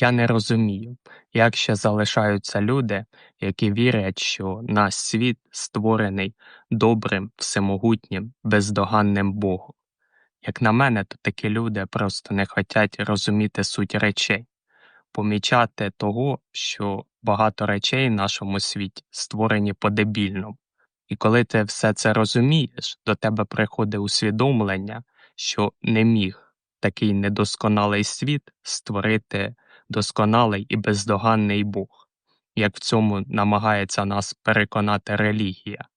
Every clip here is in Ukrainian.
Я не розумію, як ще залишаються люди, які вірять, що наш світ створений добрим, всемогутнім, бездоганним Богом. Як на мене, то такі люди просто не хочуть розуміти суть речей, помічати того, що багато речей в нашому світі створені по-дебільному. І коли ти все це розумієш, до тебе приходить усвідомлення, що не міг такий недосконалий світ створити досконалий і бездоганний Бог, як в цьому намагається нас переконати релігія.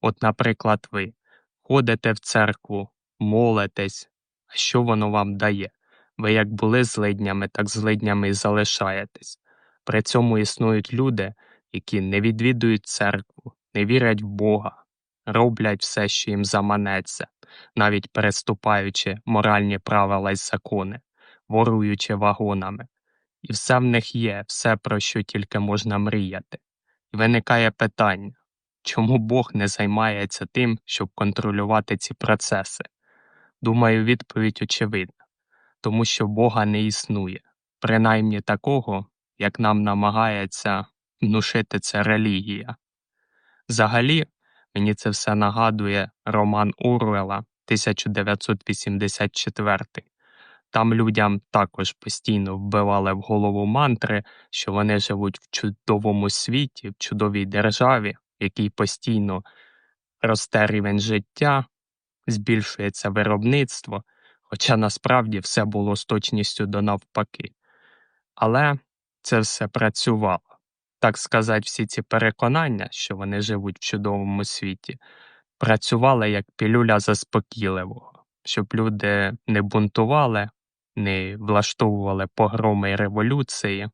От, наприклад, ви ходите в церкву, молитесь, що воно вам дає? Ви як були злиднями, так злиднями і залишаєтесь. При цьому існують люди, які не відвідують церкву, не вірять в Бога, роблять все, що їм заманеться, навіть переступаючи моральні правила й закони, воруючи вагонами. І все в них є, все, про що тільки можна мріяти. І виникає питання, чому Бог не займається тим, щоб контролювати ці процеси? Думаю, відповідь очевидна тому що Бога не існує, принаймні такого, як нам намагається внушити це релігія. Взагалі, мені це все нагадує роман Урвела 1984. Там людям також постійно вбивали в голову мантри, що вони живуть в чудовому світі, в чудовій державі, в якій постійно росте рівень життя, збільшується виробництво, хоча насправді все було з точністю до навпаки. Але це все працювало. Так сказати, всі ці переконання, що вони живуть в чудовому світі, працювали як пілюля заспокійливого, щоб люди не бунтували, не влаштовували погроми революції,